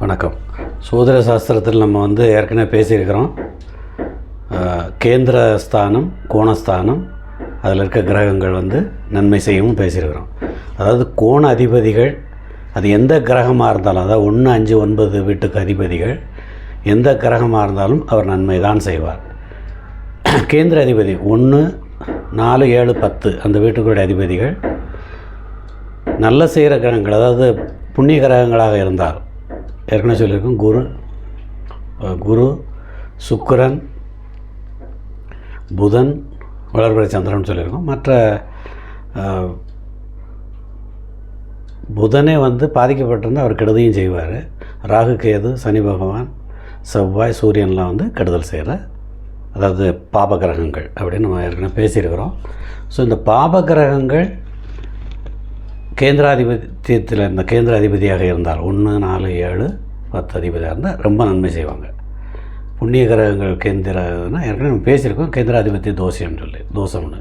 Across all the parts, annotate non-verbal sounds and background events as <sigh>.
வணக்கம். சோதர சாஸ்திரத்தில் நம்ம வந்து ஏற்கனவே பேசியிருக்கிறோம். கேந்திர ஸ்தானம் கோணஸ்தானம் அதில் இருக்க கிரகங்கள் வந்து நன்மை செய்யவும் பேசியிருக்கிறோம். அதாவது கோண அதிபதிகள் அது எந்த கிரகமாக இருந்தாலும் அதாவது ஒன்று அஞ்சு ஒன்பது வீட்டுக்கு அதிபதிகள் எந்த கிரகமாக இருந்தாலும் அவர் நன்மை தான் செய்வார். கேந்திர அதிபதி ஒன்று நாலு ஏழு பத்து அந்த வீட்டுக்குடைய அதிபதிகள் நல்ல செய்கிற கிரகங்கள் அதாவது புண்ணிய கிரகங்களாக இருந்தால் ஏற்கனவே சொல்லியிருக்கோம் குரு குரு சுக்கரன் புதன் வளர்பிறை சந்திரன் சொல்லியிருக்கோம். மற்ற புதனே வந்து பாதிக்கப்பட்டிருந்தால் அவர் கெடுதையும் செய்வார். ராகு கேது சனி பகவான் செவ்வாய் சூரியன்லாம் வந்து கெடுதல் செய்கிற அதாவது பாப கிரகங்கள் அப்படின்னு நம்ம ஏற்கனவே பேசியிருக்கிறோம். ஸோ இந்த பாப கிரகங்கள் கேந்திராதிபத்தியத்தில் இருந்த கேந்திர அதிபதியாக இருந்தால் ஒன்று நாலு ஏழு பத்து அதிபதியாக இருந்தால் ரொம்ப நன்மை செய்வாங்க. புண்ணிய கிரகங்கள் கேந்திரனா ஏற்கனவே நம்ம பேசியிருக்கோம் கேந்திராதிபத்திய தோஷம்னு சொல்லி தோஷம்னு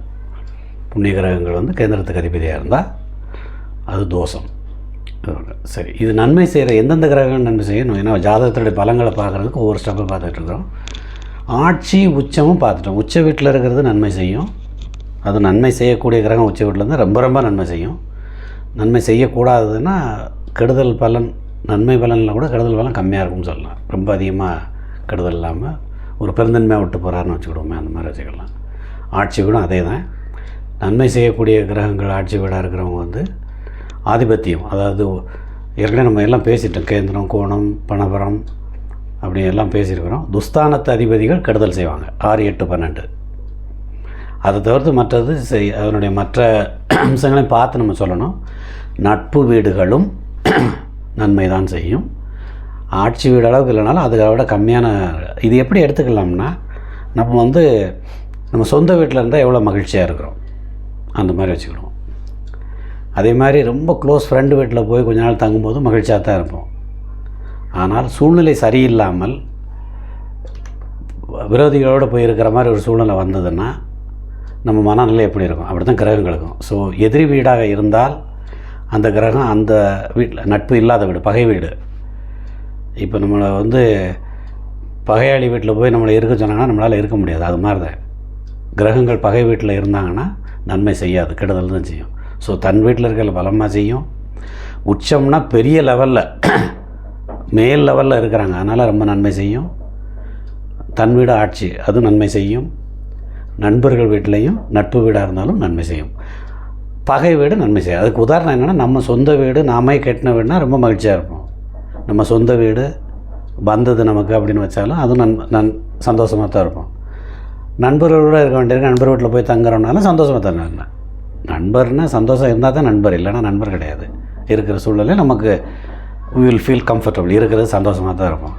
புண்ணிய கிரகங்கள் வந்து கேந்திரத்துக்கு அதிபதியாக இருந்தால் அது தோஷம். சரி. இது நன்மை செய்கிற எந்தெந்த கிரகங்கள் நன்மை செய்யணும்? ஏன்னா ஜாதகத்துடைய பலங்களை பார்க்குறதுக்கு ஒவ்வொரு ஸ்டெப்பை பார்த்துட்டு இருக்கிறோம். ஆட்சி உச்சமும் பார்த்துட்டோம். உச்ச வீட்டில் இருக்கிறது நன்மை செய்யும். அது நன்மை செய்யக்கூடிய கிரகம் உச்ச வீட்டில் இருந்தால் ரொம்ப ரொம்ப நன்மை செய்யும். நன்மை செய்யக்கூடாதுன்னா கெடுதல் பலன் நன்மை பலனில் கூட கெடுதல் பலன் கம்மியாக இருக்கும்னு சொல்லலாம். ரொம்ப அதிகமாக கெடுதல் இல்லாமல் ஒரு பெருந்தன்மையாக விட்டு போகிறாருன்னு வச்சுக்கிடுவோமே அந்த மாதிரி வச்சுக்கலாம். ஆட்சி வீடும் அதே தான் நன்மை செய்யக்கூடிய கிரகங்கள் ஆட்சி வீடாக இருக்கிறவங்க வந்து ஆதிபத்தியம். அதாவது ஏற்கனவே நம்ம எல்லாம் பேசிட்டோம். கேந்திரம் கோணம் பணபரம் அப்படி எல்லாம் பேசியிருக்கிறோம். துஸ்தானத்து அதிபதிகள் கெடுதல் செய்வாங்க. ஆறு எட்டு பன்னெண்டு. அதை தவிர்த்து மற்றது செய் அதனுடைய மற்ற அம்சங்களையும் பார்த்து நம்ம சொல்லணும். நட்பு வீடுகளும் <clears throat> நன்மை தான் செய்யும். ஆட்சி வீடு அளவுக்கு இல்லைனாலும் அதை விட கம்மியான இது எப்படி எடுத்துக்கலாம்னா நம்ம வந்து நம்ம சொந்த வீட்டில் இருந்தால் எவ்வளோ மகிழ்ச்சியாக இருக்கிறோம். அந்த மாதிரி வச்சுக்கணும் அதே மாதிரி ரொம்ப க்ளோஸ் ஃப்ரெண்டு வீட்டில் போய் கொஞ்ச நாள் தங்கும்போது மகிழ்ச்சியாக தான் இருப்போம். ஆனால் சூழ்நிலை சரியில்லாமல் விரோதிகளோடு போய் இருக்கிற மாதிரி ஒரு சூழ்நிலை வந்ததுன்னா நம்ம மனநிலை எப்படி இருக்கும்? அப்படி தான் கிரகங்களுக்கும். ஸோ எதிரி வீடாக இருந்தால் அந்த கிரகம் அந்த வீட்டில் நட்பு இல்லாத வீடு பகை வீடு. இப்போ நம்மளை வந்து பகையாளி வீட்டில் போய் நம்மளை இருக்க சொன்னாங்கன்னா நம்மளால் இருக்க முடியாது. அது மாதிரி தான் கிரகங்கள் பகை வீட்டில் இருந்தாங்கன்னா நன்மை செய்யாது கெடுதல் தான் செய்யும். ஸோ தன் வீட்டில் இருக்கிற பலமாக செய்யும். உச்சம்னா பெரிய லெவலில் மேல் லெவலில் இருக்கிறாங்க. அதனால் ரொம்ப நன்மை செய்யும். தன் வீடு ஆட்சி அதுவும் நன்மை செய்யும். நண்பர்கள் வீட்லேயும் நட்பு வீடாக இருந்தாலும் நன்மை செய்யும். பகை வீடு நன்மை செய்யும் அதுக்கு உதாரணம் என்னென்னா நம்ம சொந்த வீடு நாமே கட்டின வீடுனா ரொம்ப மகிழ்ச்சியாக இருப்போம். நம்ம சொந்த வீடு வந்தது நமக்கு அப்படின்னு வச்சாலும் அதுவும் நன் நன் சந்தோஷமாக தான் இருப்போம். நண்பர்களோடு இருக்க வேண்டியிருக்கு. நண்பர் வீட்டில் போய் தங்குறோம்னாலும் சந்தோஷமாக தான் இருந்தேன் நண்பர்னால் சந்தோஷம் இருந்தால் தான் நண்பர் இல்லைன்னா நண்பர் கிடையாது. இருக்கிற சூழ்நிலை நமக்கு வில் ஃபீல் கம்ஃபர்டபுள் இருக்கிறது சந்தோஷமாக தான் இருப்போம்.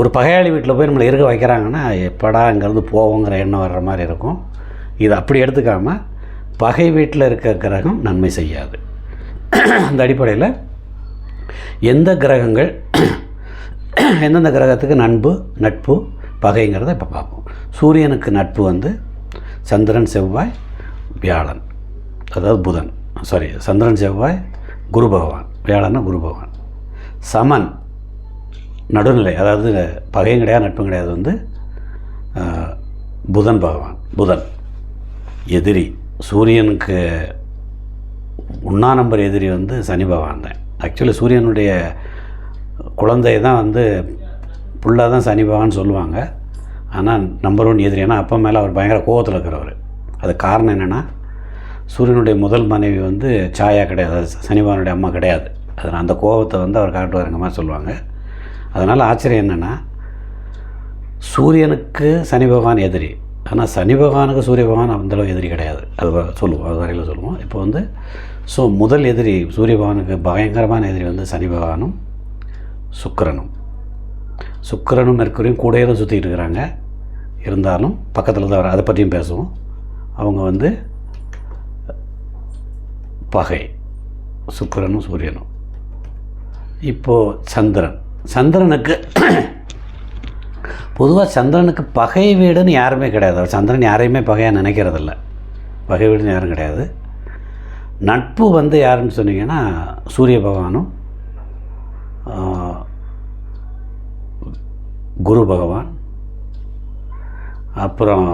ஒரு பகையாளி வீட்டில் போய் நம்மளை இருக்க வைக்கிறாங்கன்னா எப்படா அங்கேருந்து போவோங்கிற எண்ணம் வர்ற மாதிரி இருக்கும். இது அப்படி எடுத்துக்காமல் பகை வீட்டில் இருக்க கிரகம் நன்மை செய்யாது. அந்த அடிப்படையில் எந்த கிரகங்கள் எந்தெந்த கிரகத்துக்கு நண்பு நட்பு பகைங்கிறத இப்போ பார்ப்போம். சூரியனுக்கு நட்பு வந்து சந்திரன் செவ்வாய் வியாழன். அதாவது புதன். சாரி சந்திரன் செவ்வாய் குரு பகவான். வியாழன்னா குரு பகவான். சமன் நடுநிலை அதாவது பகையும் கிடையாது நட்பும் கிடையாது வந்து புதன் பகவான் புதன் எதிரி. சூரியனுக்கு ஒன்றா நம்பர் எதிரி வந்து சனி பகவான் தான். ஆக்சுவலி சூரியனுடைய குழந்தை தான் வந்து புள்ளாக தான் சனி பகவான் சொல்லுவாங்க. ஆனால் நம்பர் ஒன் எதிரி ஏன்னா அப்பா மேலே அவர் பயங்கர கோவத்தில் இருக்கிறவர். அது காரணம் என்னென்னா சூரியனுடைய முதல் மனைவி வந்து சாயா கிடையாது சனி பகவானுடைய அம்மா கிடையாது. அதனால் அந்த கோபத்தை வந்து அவர் காட்டுவாருங்க மாதிரி சொல்லுவாங்க. அதனால் ஆச்சரியம் என்னென்னா சூரியனுக்கு சனி பகவான் எதிரி. ஆனால் சனி பகவானுக்கு சூரிய பகவான் அந்தளவு எதிரி கிடையாது. அது சொல்லுவோம் அது வரையில் சொல்லுவோம். இப்போ வந்து ஸோ முதல் எதிரி சூரிய பகவானுக்கு பயங்கரமான எதிரி வந்து சனி பகவானும் சுக்கிரனும். சுக்கிரனும் மெர்க்குரியும் கூடையே தான் சுற்றிட்டு இருக்கிறாங்க இருந்தாலும் பக்கத்தில் தான் வர- அதை பற்றியும் பேசுவோம். அவங்க வந்து பகை. சுக்கிரனும் சூரியனும். இப்போது சந்திரன். சந்திரனுக்கு பொதுவாக சந்திரனுக்கு பகை வீடுன்னு யாருமே கிடையாது. அவர் சந்திரன் யாரையுமே பகையாக நினைக்கிறதில்ல. பகை வீடுன்னு யாரும் கிடையாது. நட்பு வந்து யாருன்னு சொன்னீங்கன்னா சூரிய பகவானும் குரு பகவான் அப்புறம்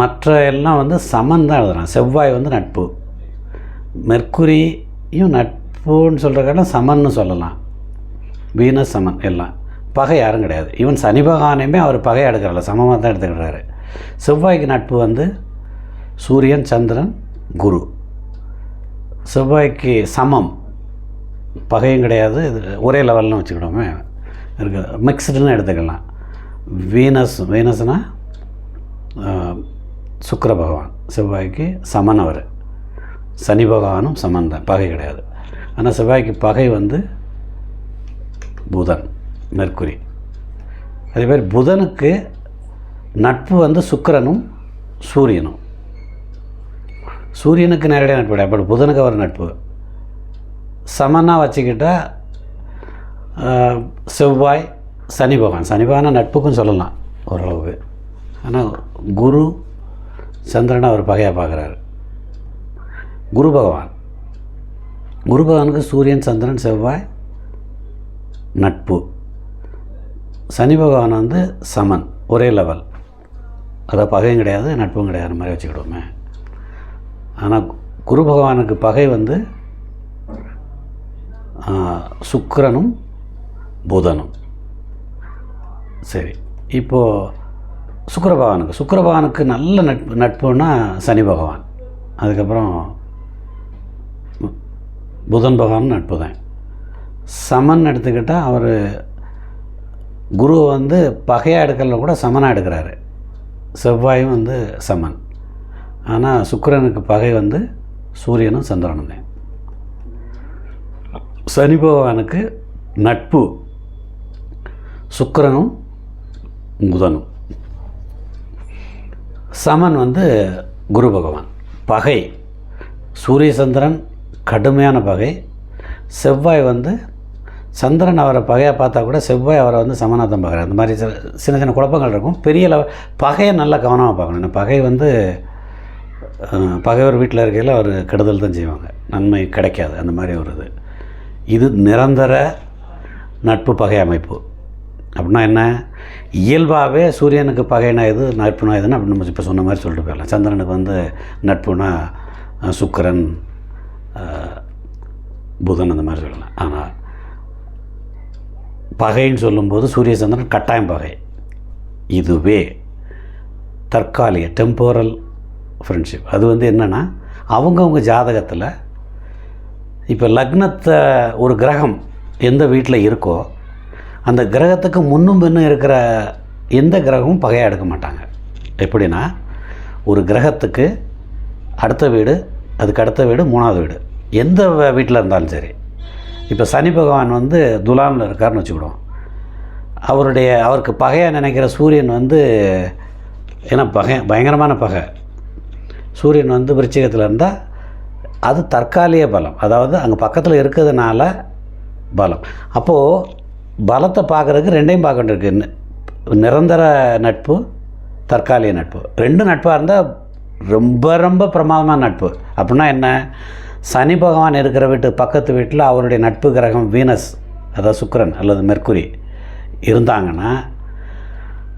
மற்ற எல்லாம் வந்து சமன் தான் எழுதுகிறான் செவ்வாய் வந்து நட்பு. மெர்க்குரியும் நட்புன்னு சொல்கிறக்கான சமன்னு சொல்லலாம். வீனஸ் சமன் எல்லாம். பகை யாரும் கிடையாது. ஈவன் சனி பகவானையுமே அவர் பகை எடுக்கிறல சமமாக தான் எடுத்துக்கிறாரு. செவ்வாய்க்கு நட்பு வந்து சூரியன் சந்திரன் குரு. செவ்வாய்க்கு சமம். பகையும் கிடையாது. இது ஒரே லெவல்னு வச்சுக்கிட்டோமே இருக்குது மிக்ஸ்டுன்னு எடுத்துக்கலாம். வீனஸ் வீனஸ்னால் சுக்கர பகவான். செவ்வாய்க்கு சமன் அவர். சனி பகவானும் சமன் தான். பகை கிடையாது. ஆனால் செவ்வாய்க்கு பகை வந்து புதன் மெர்க்குரி. அதே மாதிரி புதனுக்கு நட்பு வந்து சுக்கரனும் சூரியனும். சூரியனுக்கு நேரடியாக நட்பு கிடையாது பட் புதனுக்கு அவர் நட்பு. சமனாக வச்சுக்கிட்டால் செவ்வாய் சனி பகவான். சனி பகவானை நட்புக்கும் சொல்லலாம் ஓரளவுக்கு. ஆனால் குரு சந்திரனை அவர் பகையாக பார்க்குறாரு. குரு பகவான். குரு பகவானுக்கு சூரியன் சந்திரன் செவ்வாய் நட்பு. சனி பகவான் வந்து சமன் ஒரே லெவல் அதை பகையும் கிடையாது நட்பும் கிடையாது மாதிரி வச்சுக்கிடுவோமே. ஆனால் குரு பகவானுக்கு பகை வந்து சுக்கரனும் புதனும். சரி இப்போது சுக்கர பகவானுக்கு. சுக்கர பகவானுக்கு நல்ல நட்பு நட்புன்னா சனி பகவான். அதுக்கப்புறம் புதன் பகவான் நட்பு தான் சமன் எடுத்துக்கிட்டால் அவர் குரு வந்து பகையாக எடுக்கல கூட சமனாக எடுக்கிறாரு. செவ்வாயும் வந்து சமன். ஆனால் சுக்கரனுக்கு பகை வந்து சூரியனும் சந்திரனும் தான். சனி பகவானுக்கு நட்பு சுக்கரனும் புதனும். சமன் வந்து குரு பகவான். பகை சூரிய சந்திரன் கடுமையான பகை. செவ்வாய் வந்து சந்திரன் அவரை பகையாக பார்த்தா கூட செவ்வாய் அவரை வந்து சமநாதம் பார்க்குறாரு. அந்த மாதிரி சில சின்ன சின்ன குழப்பங்கள் இருக்கும். பெரிய லெவல் பகையை நல்லா கவனமாக பார்க்கணும். பகை வந்து பகைவர் வீட்டில் இருக்கையில் அவர் கெடுதல் தான் செய்வாங்க. நன்மை கிடைக்காது. அந்த மாதிரி ஒரு இது. இது நிரந்தர நட்பு பகை அமைப்பு. அப்படின்னா என்ன? இயல்பாகவே சூரியனுக்கு பகைனா இது நட்புனா எதுன்னு அப்படின்னு நம்ம இப்போ சொன்ன மாதிரி சொல்லிட்டு போயிடலாம். சந்திரனுக்கு வந்து நட்புனா சுக்கரன் சுக்கிரன் புதன் அந்த மாதிரி சொல்லலாம். ஆனால் பகைன்னு சொல்லும்போது சூரிய சந்திரன் கட்டாயம் பகை. இதுவே தற்காலிக டெம்போரல் ஃப்ரெண்ட்ஷிப் அது வந்து என்னென்னா அவங்கவுங்க ஜாதகத்தில் இப்போ லக்னத்தை ஒரு கிரகம் எந்த வீட்டில் இருக்கோ அந்த கிரகத்துக்கு முன்னும் பின்னும் இருக்கிற எந்த கிரகமும் பகையாக எடுக்க மாட்டாங்க. எப்படின்னா ஒரு கிரகத்துக்கு அடுத்த வீடு அதுக்கு அடுத்த வீடு மூணாவது வீடு. எந்த வீட்டில் இருந்தாலும் சரி. இப்போ சனி பகவான் வந்து துலாமில் இருக்கார்னு வச்சுக்கிடுவோம். அவருடைய அவருக்கு பகையாக நினைக்கிற சூரியன் வந்து ஏன்னா பகை பயங்கரமான பகை. சூரியன் வந்து விருச்சிகத்தில் இருந்தால் அது தற்காலிக பலம். அதாவது அங்கே பக்கத்தில் இருக்கிறதுனால பலம். அப்போது பலத்தை பார்க்குறதுக்கு ரெண்டையும் பார்க்க வேண்டியிருக்கு. நிரந்தர நட்பு தற்காலிக நட்பு. ரெண்டு நட்பாக இருந்தால் ரொம்ப ரொம்ப பிரமாதமான நட்பு. அப்படின்னா என்ன? சனி பகவான் இருக்கிற வீட்டு பக்கத்து வீட்டில் அவருடைய நட்பு கிரகம் வீனஸ் அதாவது சுக்கரன் அல்லது மெர்க்குரி இருந்தாங்கன்னா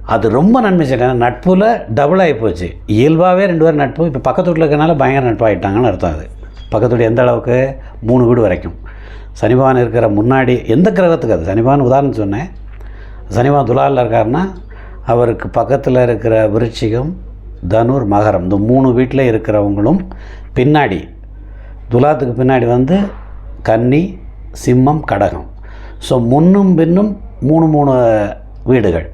அது ரொம்ப நன்மை செய்யணும் நட்பில் டபுள் ஆகி போச்சு. இயல்பாகவே ரெண்டு பேரும் நட்பு. இப்போ பக்கத்து வீட்டில் இருக்கிறனால பயங்கர நட்பாகிட்டாங்கன்னு அர்த்தம் அது. பக்கத்து வீடு எந்த அளவுக்கு? மூணு வீடு வரைக்கும். சனிபகவான் இருக்கிற முன்னாடி எந்த கிரகத்துக்கு அது? சனிபகவான் உதாரணம் சொன்னேன். சனிபகவான் துலாலில் இருக்காருன்னா அவருக்கு பக்கத்தில் இருக்கிற விருச்சிகம் தனுர் மகரம். இந்த மூணு வீட்டில் இருக்கிறவங்களும் பின்னாடி துலாத்துக்கு பின்னாடி வந்து கன்னி சிம்மம் கடகம். ஸோ முன்னும் பின்னும் மூணு மூணு வீடுகள்.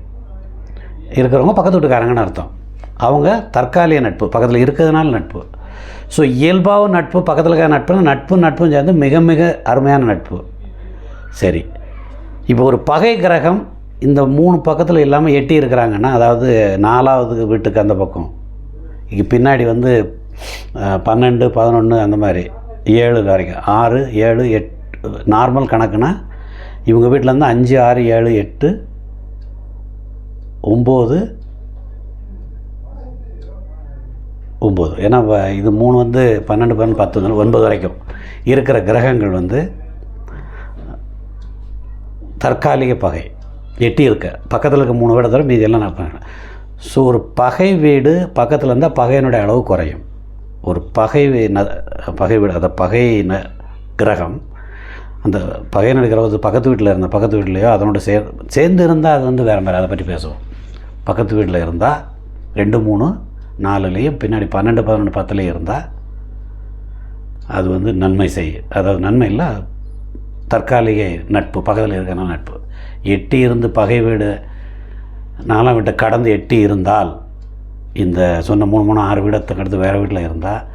இருக்கிறவங்க பக்கத்து வீட்டுக்காரங்கன்னு அர்த்தம். அவங்க தற்காலிக நட்பு பக்கத்தில் இருக்கிறதுனால நட்பு. ஸோ இயல்பாகவும் நட்பு பக்கத்தில் இருக்கிற நட்புனா நட்பு நட்பும் சேர்ந்து மிக மிக அருமையான நட்பு. சரி. இப்போ ஒரு பகை கிரகம் இந்த மூணு பக்கத்தில் இல்லாமல் எட்டி இருக்கிறாங்கன்னா அதாவது நாலாவது வீட்டுக்கு அந்த பக்கம் பின்னாடி வந்து பன்னெண்டு பதினொன்று அந்த மாதிரி. ஏழு வரைக்கும். ஆறு ஏழு எட்டு நார்மல் கணக்குனா இவங்க வீட்டில் இருந்து அஞ்சு ஆறு ஏழு எட்டு ஒம்பது ஒம்பது. ஏன்னா இது மூணு வந்து பன்னெண்டு பன்னெண்டு பத்து ஒன்பது வரைக்கும். இருக்கிற கிரகங்கள் வந்து தற்காலிக பகை. எட்டி இருக்க. பக்கத்தில் இருக்க மூணு விட தவிர மீதி எல்லாம் நான் ஸோ ஒரு பகை வீடு பக்கத்தில் இருந்தால் பகையினுடைய அளவு குறையும். ஒரு பகை ந பகை வீடு அந்த பகை ந கிரகம் அந்த பகையினுடைய கிரகத்து பக்கத்து வீட்டில் இருந்த பக்கத்து வீட்லையோ அதனோட சேர் சேர்ந்து இருந்தால் அது வந்து வேறு மாதிரி அதை பற்றி பேசுவோம். பக்கத்து வீட்டில் இருந்தால் ரெண்டு மூணு நாலுலேயும் பின்னாடி பன்னெண்டு பதினொன்று பத்துலேயும் இருந்தால் அது வந்து நன்மை செய்யும் அதாவது நன்மை இல்லை தற்காலிக நட்பு பக்கத்தில் இருக்கிற நட்பு. எட்டி இருந்து பகை வீடு நாலாம் வீட்டை கடந்து எட்டி இருந்தால் இந்த சொன்ன மூணு மூணு ஆறு வீடத்தை அடுத்து வேறு வீட்டில் இருந்தால்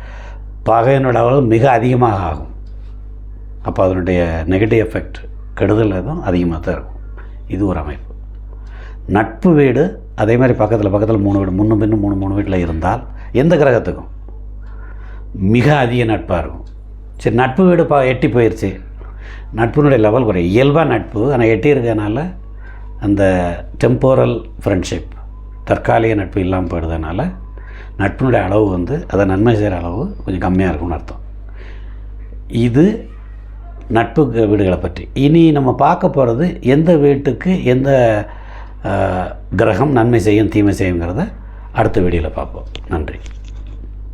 பகையினோட அளவு மிக அதிகமாக ஆகும். அப்போ அதனுடைய நெகட்டிவ் எஃபெக்ட் கெடுதல் எதுவும் அதிகமாக தான் இருக்கும். இது ஒரு அமைப்பு. நட்பு வீடு அதே மாதிரி பக்கத்தில் பக்கத்தில் மூணு வீடு முன்னும் பின்னும் மூணு மூணு வீட்டில் இருந்தால் எந்த கிரகத்துக்கும் மிக அதிக நட்பாக இருக்கும். சரி நட்பு வீடு பா எட்டி போயிடுச்சு நட்பினுடைய லெவல் குறையும் இயல்பாக நட்பு ஆனால் எட்டி இருக்கனால அந்த டெம்போரல் ஃப்ரெண்ட்ஷிப் தற்காலிக நட்பு இல்லாமல் போயிடுறதுனால நட்பினுடைய அளவு வந்து அதை நன்மை செய்கிற அளவு கொஞ்சம் கம்மியாக இருக்கும்னு அர்த்தம். இது நட்பு வீடுகளை பற்றி. இனி நம்ம பார்க்க போகிறது எந்த வீட்டுக்கு எந்த கிரகம் நன்மை செய்யும் தீமை செய்யுங்கிறத அடுத்த வீடியோவில் பார்ப்போம். நன்றி.